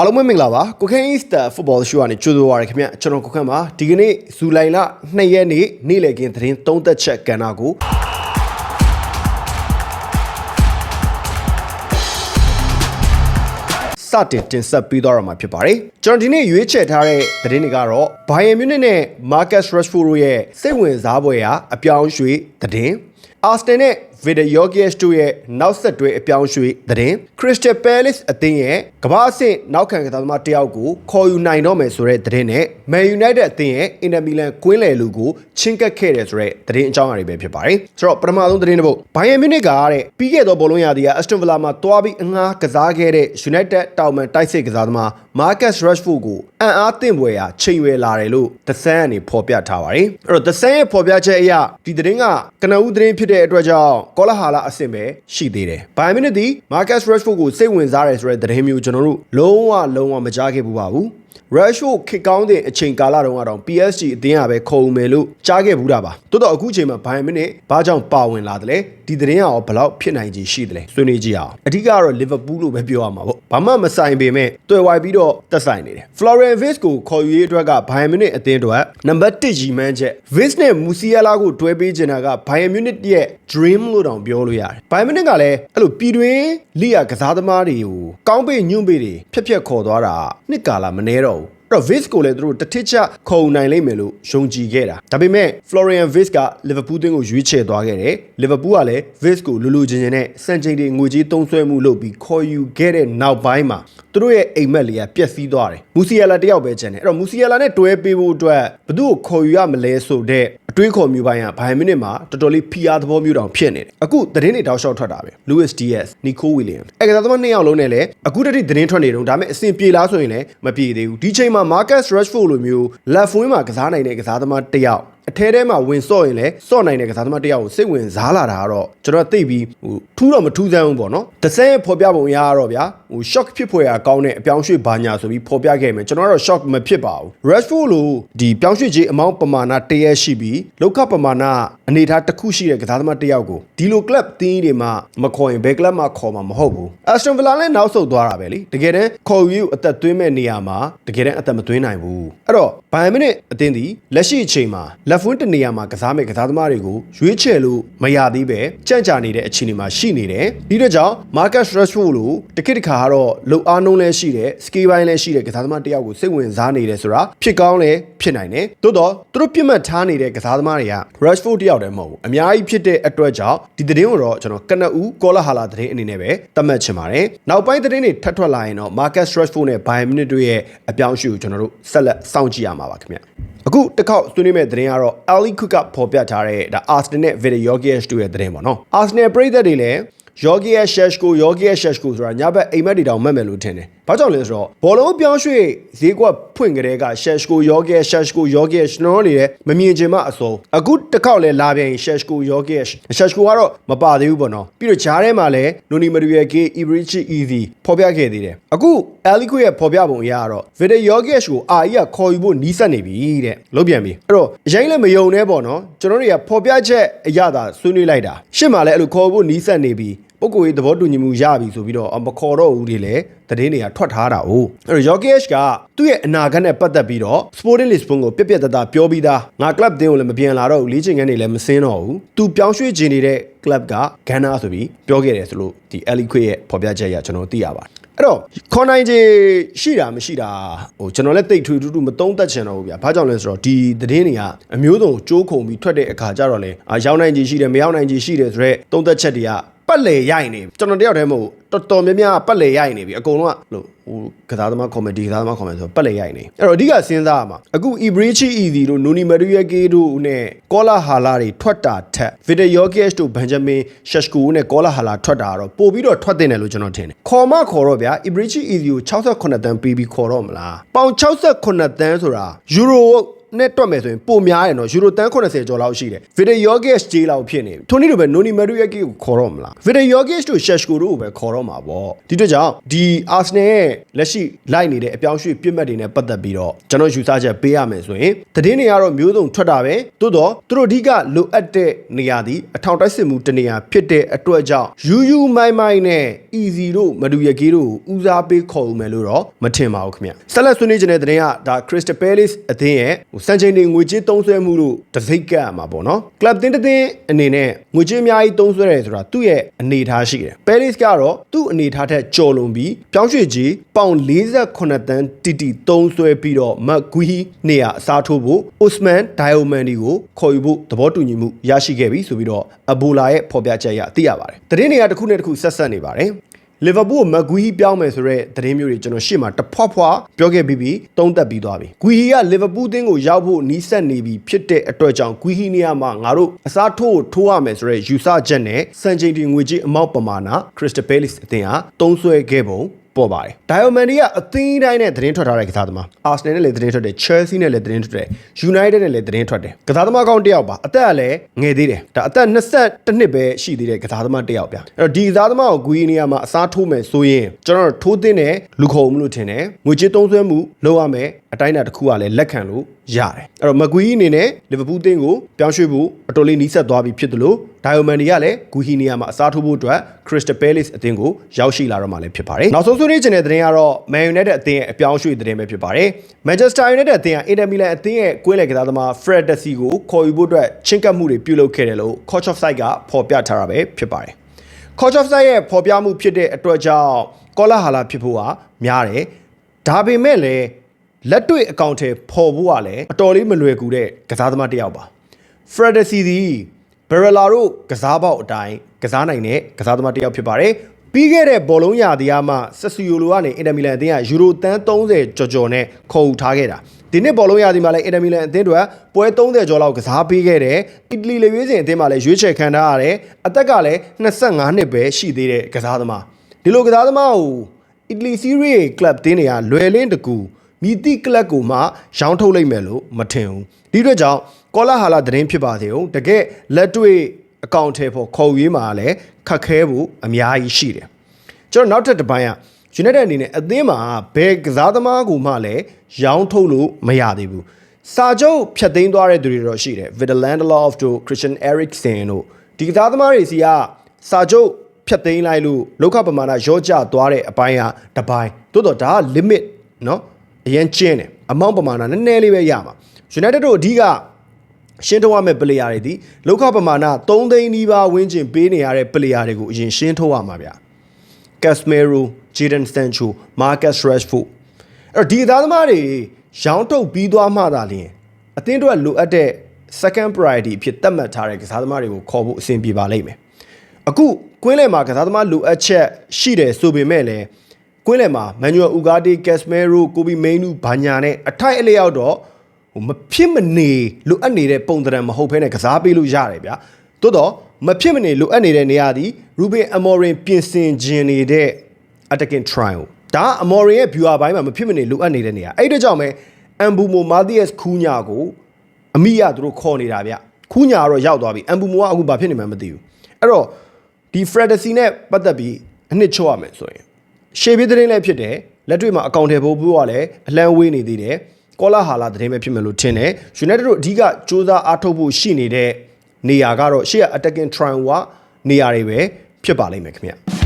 အားလုံးပဲမင်္ဂလာပါကိုခန့် Easter Football Show ကနေကြိုဆိုပါရခင်ဗျကျွန်တော်ကိုခန့်ပါဒီကနေ့ဇူလိုင်လ2ရက်နေ့နေ့လည်ခင်းသတင်းသုံးသက်ချက်ကဏ္ဍကိုစတင်တင်ဆက်ပေးသွားရမှာဖြစ်ပါတယ်ကျွန်တော်ဒီနေ့ရွေးချယ်ထားတဲ့သတင်းတွေကတော့ Bayern Munich နဲ့ Marcus Rashford တို့ရဲ့စိတ်ဝင်စားပွဲရာအပြောင်းရွှေ့သတင်း Arsenal နဲ့ Vida Yorgies တို့ရဲ့နောက်ဆက်တွဲအပြောင်းရွှေ့သတင်း Crystal Palace အသင်းရဲ့ကမ္ဘာအဆင့်နောက်ခံကစားသမားတစ်ယောက်ကိုခေါ်ယူနိုင်တော့မယ်ဆိုတဲ့သတင်းနဲ့ Man United အသင်းရဲ့ Inter Milan ကွင်းလယ်လူကိုချင်းကပ်ခဲ့တယ်ဆိုတဲ့သတင်းအကြောင်းအရာတွေပဲဖြစ်ပါတယ်။ဆိုတော့ပထမဆုံးသတင်းတစ်ပုဒ် Bayern Munich ကတဲ့ပြီးခဲ့သောဘောလုံးရာသီက Aston Villa မှာတွားပြီးအငှားကစားခဲ့တဲ့ United တောင်ပန်တိုက်စစ်ကစားသမား Marcus Rashford ကိုအံ့အားသင့်ပွဲရာချိန်ရွယ်လာတယ်လို့ The Sun ကနေဖော်ပြထားပါတယ်။အဲ့တော့ The Sun ရဲ့ဖော်ပြချက်အရဒီသတင်းကကနဦးသတင်းဖြစ်တဲ့အတွက်ကြောင့်ကောလာဟာလာအဆင့်ပဲရှိသေးတယ်။ Bayern Munich ဒီ Marcus Rashford ကိုစိတ်ဝင်စားတယ်ဆိုတဲ့သတင်းမျိုးကျွန်တော်တို့လုံးဝလုံးဝမကြားခဲ့ဘူးပါဘူး။ Rashford ခစ်ကောင်းတဲ့အချိန်ကာလတုန်းကတော့ PSG အသင်းကပဲခုံမယ်လို့ကြားခဲ့ဘူးတာပါတိုးတော့အခုချိန်မှာ Bayern Munich ဘာကြောင့်ပါဝင်လာတယ်လဲဒီသတင်းကရောဘယ်လောက်ဖြစ်နိုင်ခြေရှိတယ်လဲဆွေးနွေးကြည့်အောင်အဓိကကတော့ Liverpool လို့ပဲပြောရမှာပေါ့ဘာမှမဆိုင်ပေမဲ့တွေ့ဝိုက်ပြီးတော့တက်ဆိုင်နေတယ် Florian Wirtz ကိုခေါ်ယူရေးအတွက်က Bayern Munich အသင်းအတွက်နံပါတ်1ရီမန်းချက် Wirtz နဲ့ Musiala ကိုတွဲပေးချင်တာက Bayern Munich ရဲ့ dream လို့တောင်ပြောလို့ရတယ် Bayern Munich ကလည်းအဲ့လိုပြည်တွင်းလိရကစားသမားတွေကိုကောင်းပေးညွန့်ပေးတွေဖြက်ဖြက်ခေါ်သွားတာနှစ်ကာလာမနေတော့ဘူးအဲ့တော့ Viz ကိုလည်းသူတို့တစ်ထစ်ချခုံနိုင်လိမ့်မယ်လို့ယုံကြည်ခဲ့တာဒါပေမဲ့ Florian Viz က Liverpool တင်းကိုရွေးချယ်သွားခဲ့တယ် Liverpool ကလည်း Viz ကိုလူလူချင်းချင်းနဲ့စံချိန်တွေငွေကြေးသုံးစွဲမှုလုပ်ပြီးခေါ်ယူခဲ့တဲ့နောက်ပိုင်းမှာ သူတို့ရဲ့အိမ်မက်လေးကပျက်စီးသွားတယ်မူစီယာလာတယောက်ပဲကျန်တယ်အဲ့တော့မူစီယာလာနဲ့တွဲပေးဖို့အတွက်ဘသူ့ကိုခေါ်ယူရမလဲဆိုတဲ့အတွေးခေါ်မျိုးပိုင်းကဘိုင်မီနစ်မှာတော်တော်လေး PR သဘောမျိုးတောင်ဖြစ်နေတယ်အခုသတင်းတွေတောက်လျှောက်ထွက်တာပဲ Luis Diaz Nico Williams အဲ့ကစားသမားနှစ်ယောက်လုံးနဲ့လည်းအခုတတိသတင်းထွက်နေတော့ဒါပေမဲ့အဆင်ပြေလားဆိုရင်လည်းမပြေသေးဘူးဒီချိန်မှာ Marcus Rashford လိုမျိုးလက်ဖွင်းမှာကစားနိုင်တဲ့ကစားသမားတစ်ယောက်အထဲထဲမှာဝင်စော့ရင်လည်းစော့နိုင်တဲ့ကစားသမားတစ်ယောက်ကိုစိတ်ဝင်စားလာတာကတော့ကျွန်တော်သိပြီးဟိုထူးတော့မထူးဆန်းဘူးပေါ့နော်။တစ်ဆယ်ဖော်ပြပုံရတော့ဗျာဟို shock ဖြစ်ဖွယ်ရာကောင်းတဲ့အပြောင်းရွှေ့ဘာညာဆိုပြီးဖော်ပြခဲ့မယ်ကျွန်တော်ကတော့ shock မဖြစ်ပါဘူး။ Rashford လိုဒီပြောင်းရွှေ့ခြင်းအမောင်းပမာဏတရက်ရှိပြီးလောက်ခပမာဏအနေထားတစ်ခုရှိတဲ့ကစားသမားတစ်ယောက်ကိုဒီလို club တင်းတွေမှာမခေါ်ရင်ဘယ် club မှာခေါ်မှာမဟုတ်ဘူး။ Aston Villa လည်းနောက်ဆုတ်သွားတာပဲလေ။တကယ်တမ်းခေါ်ယူအသက်သွင်းမဲ့နေရာမှာတကယ်တမ်းအသက်မသွင်းနိုင်ဘူး။အဲ့တော့ Bayern Munich အသင်းဒီလက်ရှိအချိန်မှာလက်ဖွင့်တနေရာမှာကစားမဲ့ကစားသမားတွေကိုရွေးချယ်လို့မရသေးပဲကြန့်ကြာနေတဲ့အခြေအနေမှာရှိနေတယ်။ဒီတော့ကြောင့် Marcus Rashford လိုတကိတခါကတော့လုံအားနှုံးလည်းရှိတယ်စကီပိုင်းလည်းရှိတယ်ကစားသမားတစ်ယောက်ကိုစိတ်ဝင်စားနေတယ်ဆိုတာဖြစ်ကောင်းလည်းဖြစ်နိုင်တယ်။သို့တော့သူတို့ပြစ်မှတ်ထားနေတဲ့ကစားသမားတွေက Rashford တစ်ယောက်တည်းမဟုတ်ဘူး။အများကြီးဖြစ်တဲ့အတွက်ကြောင့်ဒီသတင်းကိုတော့ကျွန်တော်ကနဦးကောလာဟာလာသတင်းအနေနဲ့ပဲသတ်မှတ်ချင်ပါတယ်။နောက်ပိုင်းသတင်းတွေထပ်ထွက်လာရင်တော့ Marcus Rashford နဲ့ Bayern Munich တို့ရဲ့အပြောင်းအရွှေ့ကိုကျွန်တော်တို့ဆက်လက်စောင့်ကြည့်ရမှာပါခင်ဗျ။အခုတစ်ခေါက်ဆွေးနွေးမဲ့သတင်းကတော့ Ali Cook ကဖော်ပြထားတဲ့ဒါ Arsenal နဲ့ Vida Yorgies တို့ရဲ့သတင်းပေါ့နော် Arsenal ပြည်သက်တွေလည်း Yorgies Sheshko Yorgies Sheshko ဆိုတာညဘက်အိမ်မက်တွေတောင်မှတ်မယ်လို့ထင်တယ်။ဘာကြောင့်လဲဆိုတော့ဘောလုံးပြောင်းရွှေ့ဈေးကွက်ဖွင့်ကြတဲ့က Sheshko Yorgies Sheshko Yorgies ကျွန်တော်တို့လည်းမမြင်ချင်မှအစိုးအခုတစ်ခေါက်လဲလာပြန် Sheshko Yorgies Sheshko ကတော့မပါသေးဘူးပေါ့နော်။ပြီးတော့ဂျားထဲမှာလည်း Noni Madueke Ibrichi Easy ဖော်ပြခဲ့သေးတယ်။အခု Ali Cook ရဲ့ဖော်ပြပုံအရကတော့ Vida Yorgies ကိုအာကြီးကခေါ်ယူဖို့နီးစပ်နေပြီတဲ့။လုတ်ပြန်ပြီ။အဲ့တော့အရင်လည်းမယုံနဲ့ပေါ့နော်။ကျွန်တော်တို့ကဖော်ပြချက်အရသာဆွေးနွေးလိုက်တာ။ရှစ်မှာလည်းအဲ့လိုခေါ်ဖို့နီးစပ်နေပြီ။ ပုဂ္ဂိုလ်ရေးသဘောတူညီမှုရပြီဆိုပြီးတော့မခေါ်တော့ဘူးတွေလည်းသတင်းတွေကထွက်ထားတာ哦အဲ့တော့ Jokic ကသူ့ရဲ့အနာဂတ်နဲ့ပတ်သက်ပြီးတော့ Sporting Lisbon ကိုပြက်ပြက်တသားပြောပြီးသားငါ club တင်းကိုလည်းမပြန်လာတော့ဘူးလေ့ကျင့်ခန်းတွေလည်းမစင်းတော့ဘူးသူပြောင်းရွှေ့ခြင်းနေတဲ့ club က Ghana ဆိုပြီးပြောခဲ့တယ်ဆိုလို့ဒီ Eliquid ရဲ့ဖော်ပြချက်အရကျွန်တော်သိရပါတယ်အဲ့တော့ခေါ်နိုင်ခြေရှိတာမရှိတာဟိုကျွန်တော်လည်းတိတ်ထွေထူးထူးမသုံးသက်ချင်တော့ဘူးဗျာဘာကြောင့်လဲဆိုတော့ဒီသတင်းတွေကအမျိုးစုံကြိုးခုံပြီးထွက်တဲ့အခါကျတော့လေအာရောက်နိုင်ခြေရှိတယ်မရောက်နိုင်ခြေရှိတယ်ဆိုတော့သုံးသက်ချက်တွေက ပတ်လေရိုက်နေကျွန်တော်တယောက်တည်းမဟုတ်တော်တော်များများပတ်လေရိုက်နေပြီအကုန်လုံးကလို့ဟိုကစားသမားကွန်မတီကစားသမားကွန်မတီဆိုပတ်လေရိုက်နေအဲ့တော့အဓိကစဉ်းစားရမှာအခု Ibrichi Easy တို့ Noni Madueke တို့နဲ့ Kola Hala တွေထွက်တာထက် Vida Yorkies တို့ Benjamin Sheshko နဲ့ Kola Hala ထွက်တာတော့ပို့ပြီးတော့ထွက်တင်တယ်လို့ကျွန်တော်ထင်တယ်ခေါ်မခေါ်တော့ဗျာ Ibrichi Easy ကို68တန်းပေးပြီးခေါ်တော့မလားပေါင်68တန်းဆိုတာ Euro နဲ့တွက်မယ်ဆိုရင်ပိုများတယ်နော်ယူရိုတန်း80ကျော်လောက်ရှိတယ်ဗီဒီယိုဂက်စ်ဂျေးလောက်ဖြစ်နေပြီထိုနည်းလိုပဲနိုနီမရီယက်ကီကိုခေါ်တော့မလားဗီဒီယိုဂက်စ်တို့ရှက်ရှ်ကိုတို့ကိုပဲခေါ်တော့မှာပေါ့ဒီအတွက်ကြောင့်ဒီအာဆနယ်ရဲ့လက်ရှိလိုက်နေတဲ့အပြောင်းရွှေ့ပြစ်မှတ်တွေနဲ့ပတ်သက်ပြီးတော့ကျွန်တော်ယူဆချက်ပေးရမယ်ဆိုရင်သတင်းတွေကတော့မျိုးစုံထွက်တာပဲသို့တော့သူတို့အဓိကလိုအပ်တဲ့နေရာဒီအထောင်တိုက်စစ်မှုတနေရာဖြစ်တဲ့အတွက်ကြောင့်ယူယူမိုင်းမိုင်းနဲ့ easy တို့မဒူရကေးတို့ကိုဦးစားပေးခေါ်ဦးမယ်လို့တော့မထင်ပါဘူးခင်ဗျဆက်လက်ဆွေးနွေးခြင်းတဲ့သတင်းကဒါ Crystal Palace အသင်းရဲ့ဟိုစံချိန်တွေငွေကြေးသုံးစွဲမှုတို့တစ်စိတ်ကပ်ရမှာပေါ့နော်ကလပ်တင်းတစ်သင်းအနေနဲ့ငွေကြေးအများကြီးသုံးစွဲတယ်ဆိုတာသူ့ရဲ့အနေအထားရှိတယ် Palace ကတော့သူ့အနေအထားထက်ကျော်လွန်ပြီးပြောင်းရွှေ့ကြီးပေါင်48တန်းတီတီသုံးစွဲပြီးတော့မတ်ဂွီနေရအစားထိုးဖို့ Osman Diomandi ကိုခေါ်ယူဖို့သဘောတူညီမှုရရှိခဲ့ပြီဆိုပြီးတော့အဘူလာရဲ့ဖော်ပြချက်အရသိရပါတယ်သတင်းတွေကတစ်ခုနဲ့တစ်ခုဆက်ဆက်နေပါတယ် လီဗာပူးကိုမဂွီပြောင်းမယ်ဆိုတဲ့သတင်းမျိုးတွေကျွန်တော်ရှေ့မှာတဖွာဖွာပြောခဲ့ပြီးပြီးသုံးသက်ပြီးသွားပြီ။ဂွီဟီကလီဗာပူးတင်းကိုရောက်ဖို့နီးစပ်နေပြီဖြစ်တဲ့အတွက်ကြောင့်ဂွီဟီနေရာမှာငါတို့အစားထိုးကိုထိုးရမယ်ဆိုတဲ့ယူဆချက်နဲ့စံချိန်တင်ငွေကြေးအမောက်ပမာဏခရစ္စတပယ်လစ်အသင်းဟာတုံးဆွဲခဲ့ပုံ ပေါ်ပါတယ်။ဒိုင်ယိုမန်ဒီကအသင်းတိုင်းနဲ့သတင်းထွက်ထားတဲ့ကစားသမား။အာဆနယ်နဲ့လည်းသတင်းထွက်တယ်၊ချယ်ဆီနဲ့လည်းသတင်းထွက်တယ်၊ယူနိုက်တက်နဲ့လည်းသတင်းထွက်တယ်။ကစားသမားကောင်းတစ်ယောက်ပါ။အသက်ကလည်းငယ်သေးတယ်။ဒါအသက်22နှစ်ပဲရှိသေးတဲ့ကစားသမားတစ်ယောက်ဗျာ။အဲ့တော့ဒီကစားသမားကိုဂွီနီယာမှာအစားထိုးမယ်ဆိုရင်ကျွန်တော်တို့ထိုးသင်းတဲ့လူခုံမှုလို့ထင်တယ်။ငွေကြေးသုံးစွဲမှုလုပ်ရမယ်အတိုင်းအတာတစ်ခုကလည်းလက်ခံလို့ရတယ်။အဲ့တော့မကွီအနေနဲ့လီဗာပူးတင်းကိုပြောင်းရွှေ့ဖို့အတော်လေးနီးစပ်သွားပြီဖြစ်တယ်လို့ဒိုင်ယိုမန်ဒီကလည်းဂူဟီနီယာမှာအစားထိုးဖို့အတွက်ခရစ္စတယ်ပဲလစ်အသင်းကိုရောက်ရှိလာတော့မှလည်းဖြစ်ပါတယ်။နောက်ဆုံးဆွေးနွေးခြင်းတဲ့သတင်းကတော့ Man United အသင်းရဲ့အပြောင်းရွှေ့သတင်းပဲဖြစ်ပါတယ်။ Manchester United အသင်းက Inter Milan အသင်းရဲ့ကွင်းလယ်ကစားသမား Fred Desi ကိုခေါ်ယူဖို့အတွက်ချင်းကပ်မှုတွေပြုလုပ်ခဲ့တယ်လို့ Coach of Site ကဖော်ပြထားတာပဲဖြစ်ပါတယ်။ Coach of Site ရဲ့ဖော်ပြမှုဖြစ်တဲ့အတွက်ကြောင့်ကောလာဟာလာဖြစ်ဖို့ဟာများတယ်။ဒါပေမဲ့လည်း လက်တွေ့အကောင့်ထဲပေါ်ဖို့ကလည်းအတော်လေးမလွယ်ကူတဲ့ကစားသမားတစ်ယောက်ပါ။ Fredesi သည်ဘယ်ရလာတို့ကစားပေါက်အတိုင်းကစားနိုင်တဲ့ကစားသမားတစ်ယောက်ဖြစ်ပါတယ်။ပြီးခဲ့တဲ့ဘောလုံးရာသီယာမှဆက်စီယိုလိုကနေအင်တာမီလန်အသင်းကယူရိုတန်း30ကျော်ကျော်နဲ့ခေါ်ယူထားခဲ့တာ။ဒီနှစ်ဘောလုံးရာသီမှာလည်းအင်တာမီလန်အသင်းတွေကပွဲ30ကျော်လောက်ကစားပေးခဲ့တယ်။အီတလီလေရွေးစင်အသင်းမှာလည်းရွေးချယ်ခံထားရတယ်။အသက်ကလည်း25နှစ်ပဲရှိသေးတဲ့ကစားသမား။ဒီလိုကစားသမားကိုအီတလီစီးရီးကလပ်တင်းတွေကလွယ်လင်းတကူ မြည်တိကလပ်ကိုမှရောင်းထုတ်လိုက်မယ်လို့မထင်ဘူးဒီအတွက်ကြောင့်ကောလာဟာလာသတင်းဖြစ်ပါသေးအောင်တကယ်လက်တွေ့အကောင့်ထဲပေါ်ခေါ်ရေးမှာလည်းခက်ခဲဖို့အများကြီးရှိတယ်ကျွန်တော်နောက်ထပ်တစ်ပိုင်းက United အနေနဲ့အသင်းမှာဘယ်ကစားသမားကိုမှလည်းရောင်းထုတ်လို့မရသေးဘူးစာချုပ်ဖြတ်သိမ်းသွားတဲ့သူတွေတော့ရှိတယ် Vidal Lindelof တို့ Christian Eriksen တို့ဒီကစားသမားတွေစီကစာချုပ်ဖြတ်သိမ်းလိုက်လို့လောက်ခပမာဏရောကျသွားတဲ့အပိုင်းကတစ်ပိုင်းတိုးတော့ဒါက limit เนาะ အရင်ကျင်းတယ်အမောင့်ပမာဏနည်းနည်းလေးပဲရမှာ United တို့အဓိကရှင်းထုတ်ရမယ့် player တွေဒီလောက်ခပမာဏ3သိန်းနီးပါးဝန်းကျင်ပေးနေရတဲ့ player တွေကိုအရင်ရှင်းထုတ်ရမှာဗျ Casemiro, Jadon Sancho, Marcus Rashford အဲ့တော့ဒီသားသမားတွေရောင်းထုတ်ပြီးသွားမှသာလျှင်အသင်းတို့ကလိုအပ်တဲ့ second priority အဖြစ်သတ်မှတ်ထားတဲ့ကစားသမားတွေကိုခေါ်ဖို့အဆင်ပြေပါလိမ့်မယ်အခုကွင်းလယ်မှာကစားသမားလိုအပ်ချက်ရှိတယ်ဆိုပေမဲ့လည်း ကွင်းလယ်မှာမန်နျူအယ်ဥဂါတီကက်စမဲရိုကိုဘီမိန်နူဘာညာနဲ့အထိုက်အလျောက်တော့ဟိုမဖြစ်မနေလိုအပ်နေတဲ့ပုံသဏ္ဍာန်မဟုတ်ဘဲနဲ့ကစားပေးလို့ရတယ်ဗျာသို့တော့မဖြစ်မနေလိုအပ်နေတဲ့နေရာဒီရူဘင်အမော်ရင်ပြင်ဆင်ခြင်းနေတဲ့ attacking trial ဒါအမော်ရင်ရဲ့ viewer ဘိုင်းမှာမဖြစ်မနေလိုအပ်နေတဲ့နေရာအဲ့ဒီကြောင့်ပဲအမ်ဘူမိုမာသီယက်ခူးညာကိုအမိရသူတို့ခေါ်နေတာဗျခူးညာကတော့ရောက်သွားပြီအမ်ဘူမိုကအခုဘာဖြစ်နေမှန်းမသိဘူးအဲ့တော့ဒီ Fredesi နဲ့ပတ်သက်ပြီးအနှစ်ချုပ်ရမယ်ဆိုရင် ရှေ့ပြေးသတင်းလည်းဖြစ်တယ်လက်တွေ့မှာအကောင့်ထဲပို့ဖို့ကလည်းအလံဝေးနေသေးတယ်ကောလာဟာလာသတင်းပဲဖြစ်မယ်လို့ထင်တယ် United တို့အဓိကစူးစမ်းအားထုတ်ဖို့ရှိနေတဲ့နေရာကတော့ရှေ့က attacking trial ကနေရာတွေပဲဖြစ်ပါလိမ့်မယ်ခင်ဗျ